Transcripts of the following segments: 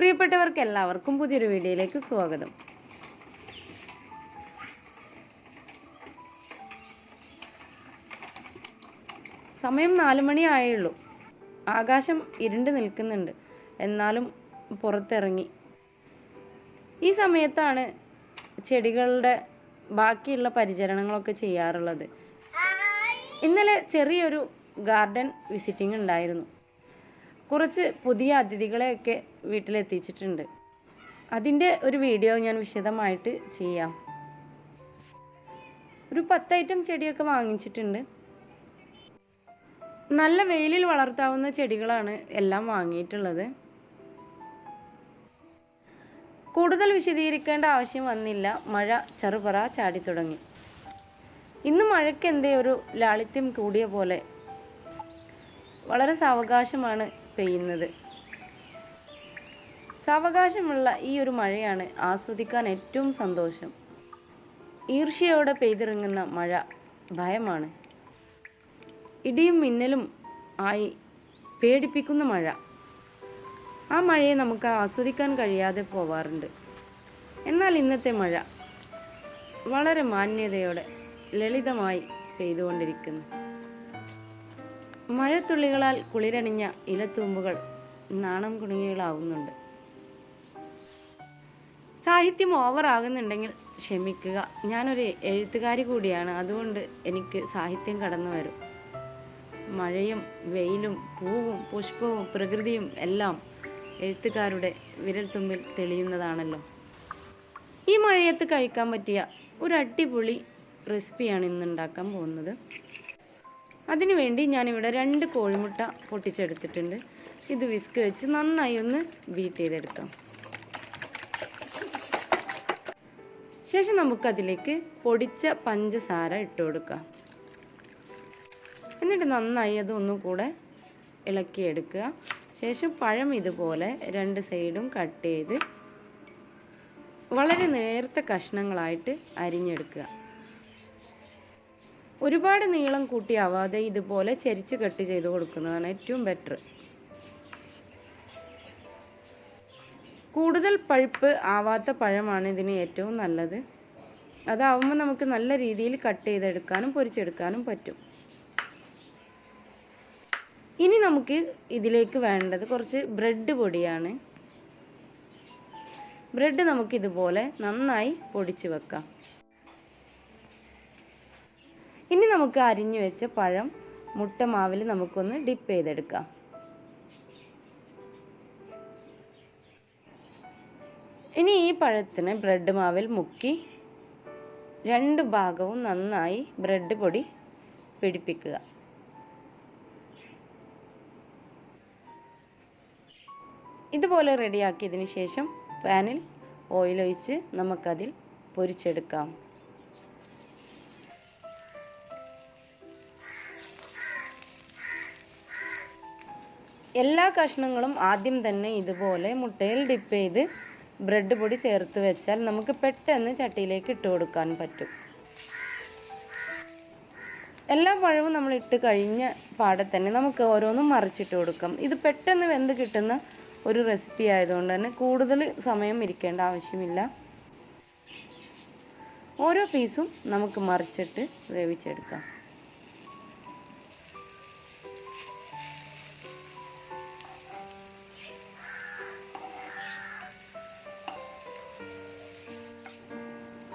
പ്രിയപ്പെട്ടവർക്ക് എല്ലാവർക്കും പുതിയൊരു വീഡിയോയിലേക്ക് സ്വാഗതം. സമയം നാല് മണി ആയുള്ളൂ. ആകാശം ഇരുണ്ട് നിൽക്കുന്നുണ്ട്. എന്നാലും പുറത്തിറങ്ങി. ഈ സമയത്താണ് ചെടികളുടെ ബാക്കിയുള്ള പരിചരണങ്ങളൊക്കെ ചെയ്യാറുള്ളത്. ഇന്നലെ ചെറിയൊരു ഗാർഡൻ വിസിറ്റിംഗ് ഉണ്ടായിരുന്നു. കുറച്ച് പുതിയ അതിഥികളെയൊക്കെ വീട്ടിലെത്തിച്ചിട്ടുണ്ട്. അതിന്റെ ഒരു വീഡിയോ ഞാൻ വിശദമായിട്ട് ചെയ്യാം. ഒരു പത്ത് ഐറ്റം ചെടിയൊക്കെ വാങ്ങിച്ചിട്ടുണ്ട്. നല്ല വെയിലിൽ വളർത്താവുന്ന ചെടികളാണ് എല്ലാം വാങ്ങിയിട്ടുള്ളത്. കൂടുതൽ വിശദീകരിക്കേണ്ട ആവശ്യം വന്നില്ല. മഴ ചെറുപറ ചാടി തുടങ്ങി. ഇന്ന് മഴയ്ക്ക് എന്തേ ഒരു ലാളിത്യം കൂടിയ പോലെ. വളരെ സാവകാശമാണ് പെയ്യുന്നത്. സാവകാശമുള്ള ഈ ഒരു മഴയാണ് ആസ്വദിക്കാൻ ഏറ്റവും സന്തോഷം. ഈർഷ്യയോടെ പെയ്തിറങ്ങുന്ന മഴ ഭയമാണ്. ഇടിയും മിന്നലും ആയി പേടിപ്പിക്കുന്ന മഴ. ആ മഴയെ നമുക്ക് ആസ്വദിക്കാൻ കഴിയാതെ പോവാറുണ്ട്. എന്നാൽ ഇന്നത്തെ മഴ വളരെ മാന്യതയോടെ ലളിതമായി പെയ്തുകൊണ്ടിരിക്കുന്നു. മഴത്തുള്ളികളാൽ കുളിരണിഞ്ഞ ഇലത്തൂമ്പുകൾ നാണം കുണുങ്ങികളാവുന്നുണ്ട്. സാഹിത്യം ഓവറാകുന്നുണ്ടെങ്കിൽ ക്ഷമിക്കുക. ഞാനൊരു എഴുത്തുകാരി കൂടിയാണ്. അതുകൊണ്ട് എനിക്ക് സാഹിത്യം കടന്നു വരും. മഴയും വെയിലും പൂവും പുഷ്പവും പ്രകൃതിയും എല്ലാം എഴുത്തുകാരുടെ വിരൽത്തുമ്പിൽ തെളിയുന്നതാണല്ലോ. ഈ മഴയത്ത് കഴിക്കാൻ പറ്റിയ ഒരു അടിപൊളി റെസിപ്പിയാണ് ഇന്ന് ഉണ്ടാക്കാൻ പോകുന്നത്. അതിനുവേണ്ടി ഞാനിവിടെ രണ്ട് കോഴിമുട്ട പൊട്ടിച്ചെടുത്തിട്ടുണ്ട്. ഇത് വിസ്ക് വെച്ച് നന്നായി ഒന്ന് ബീറ്റ് ചെയ്തെടുക്കാം. ശേഷം നമുക്കതിലേക്ക് പൊടിച്ച പഞ്ചസാര ഇട്ട് കൊടുക്കാം. എന്നിട്ട് നന്നായി അത് ഒന്നും കൂടെ ഇളക്കിയെടുക്കുക. ശേഷം പഴം ഇതുപോലെ രണ്ട് സൈഡും കട്ട് ചെയ്ത് വളരെ നേർത്ത കഷ്ണങ്ങളായിട്ട് അരിഞ്ഞെടുക്കുക. ഒരുപാട് നീളം കൂട്ടിയാവാതെ ഇതുപോലെ ചരിച്ച് കട്ട് ചെയ്ത് കൊടുക്കുന്നതാണ് ഏറ്റവും ബെറ്റർ കൂടുതൽ പഴുപ്പ് ആവാത്ത പഴമാണ് ഇതിന് ഏറ്റവും നല്ലത്. അതാവുമ്പോൾ നമുക്ക് നല്ല രീതിയിൽ കട്ട് ചെയ്തെടുക്കാനും പൊരിച്ചെടുക്കാനും പറ്റും. ഇനി നമുക്ക് ഇതിലേക്ക് വേണ്ടത് കുറച്ച് ബ്രെഡ് പൊടിയാണ്. ബ്രെഡ് നമുക്കിതുപോലെ നന്നായി പൊടിച്ച് വെക്കാം. ഇനി നമുക്ക് അരിഞ്ഞു വെച്ച പഴം മുട്ട മാവിൽ നമുക്കൊന്ന് ഡിപ്പ് ചെയ്തെടുക്കാം. ഇനി ഈ പഴത്തിന് ബ്രെഡ് മാവിൽ മുക്കി രണ്ട് ഭാഗവും നന്നായി ബ്രെഡ് പൊടി പിടിപ്പിക്കുക. ഇതുപോലെ റെഡിയാക്കിയതിന് ശേഷം പാനിൽ ഓയിലൊഴിച്ച് നമുക്കതിൽ പൊരിച്ചെടുക്കാം. എല്ലാ കഷ്ണങ്ങളും ആദ്യം തന്നെ ഇതുപോലെ മുട്ടയിൽ ഡിപ്പ് ചെയ്ത് ബ്രെഡ് പൊടി ചേർത്ത് വെച്ചാൽ നമുക്ക് പെട്ടെന്ന് ചട്ടിയിലേക്ക് ഇട്ട് കൊടുക്കാൻ പറ്റും. എല്ലാ പഴവും നമ്മൾ ഇട്ട് കഴിഞ്ഞ പാടെ തന്നെ നമുക്ക് ഓരോന്നും മറിച്ചിട്ട് കൊടുക്കാം. ഇത് പെട്ടെന്ന് വെന്ത് കിട്ടുന്ന ഒരു റെസിപ്പി ആയതുകൊണ്ട് തന്നെ കൂടുതൽ സമയം ഇരിക്കേണ്ട ആവശ്യമില്ല. ഓരോ പീസും നമുക്ക് മറിച്ചിട്ട് വേവിച്ചെടുക്കാം.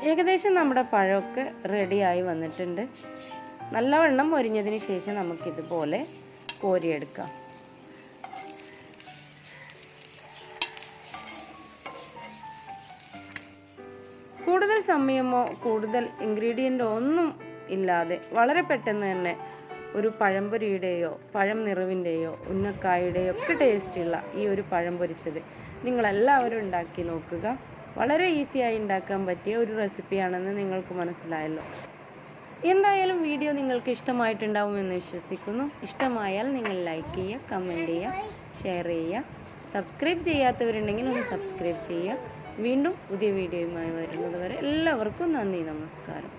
ഏകദേശം നമ്മുടെ പഴമൊക്കെ റെഡിയായി വന്നിട്ടുണ്ട്. നല്ലവണ്ണം മൊരിഞ്ഞതിന് ശേഷം നമുക്കിതുപോലെ കോരിയെടുക്കാം. കൂടുതൽ സമയമോ കൂടുതൽ ഇൻഗ്രീഡിയന്റോ ഒന്നും ഇല്ലാതെ വളരെ പെട്ടെന്ന് തന്നെ ഒരു പഴംപൊരിയുടെയോ പഴം നിറവിന്റെയോ ഉന്നക്കായുടെയോ ഒക്കെ ടേസ്റ്റുള്ള ഈ ഒരു പഴം പൊരിച്ചത് നിങ്ങളെല്ലാവരും ഉണ്ടാക്കി നോക്കുക. വളരെ ഈസിയായി ഉണ്ടാക്കാൻ പറ്റിയ ഒരു റെസിപ്പിയാണെന്ന് നിങ്ങൾക്ക് മനസ്സിലായല്ലോ. എന്തായാലും വീഡിയോ നിങ്ങൾക്ക് ഇഷ്ടമായിട്ടുണ്ടാവുമെന്ന് വിശ്വസിക്കുന്നു. ഇഷ്ടമായാൽ നിങ്ങൾ ലൈക്ക് ചെയ്യുക കമന്റ് ചെയ്യുക ഷെയർ ചെയ്യുക. സബ്സ്ക്രൈബ് ചെയ്യാത്തവരുണ്ടെങ്കിൽ ഒന്ന് സബ്സ്ക്രൈബ് ചെയ്യുക. വീണ്ടും പുതിയ വീഡിയോയുമായി വരുന്നത് വരെ എല്ലാവർക്കും നന്ദി നമസ്കാരം.